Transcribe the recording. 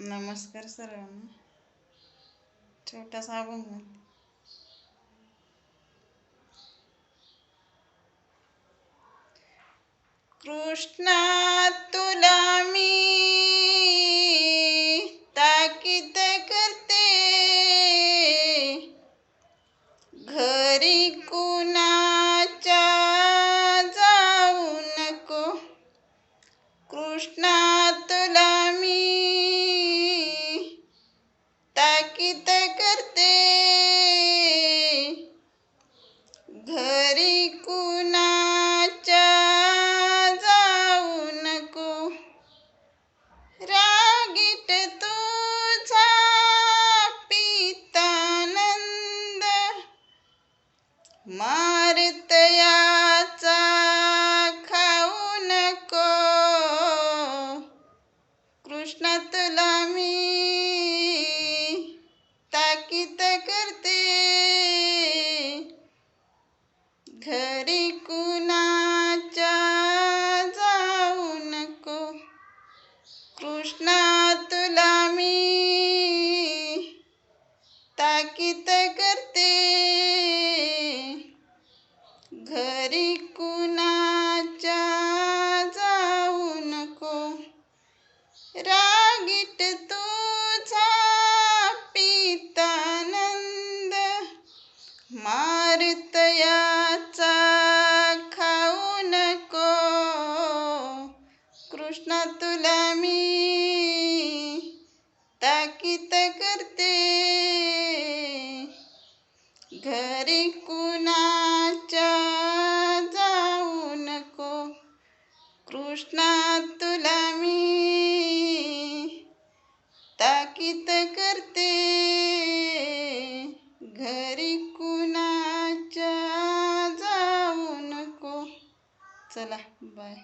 नमस्कार सर्वांना. छोटासा अभंग कृष्णा तुला मी ताकीद करते. घरी कुणाच्या जाऊ नको. कृष्णा तुला मी ताकीद करते. घरी कुणाच्या जाऊ नको. रागीट तुझा पितानंद. नंद याचा खाऊ नको. कृष्ण तुला मी घरी कुणाच्या जाऊ नको. कृष्णा तुला मी ताकीत करते. घरी कुणाच्या जाऊ नको. रागीट तुझा पितानंद मारतया ताकीत करते. घरी कुणाच्या जाऊ नको. कृष्णा तुला मी ताकीत करते. घरी कुणाच्या जाऊ नको. चला बाय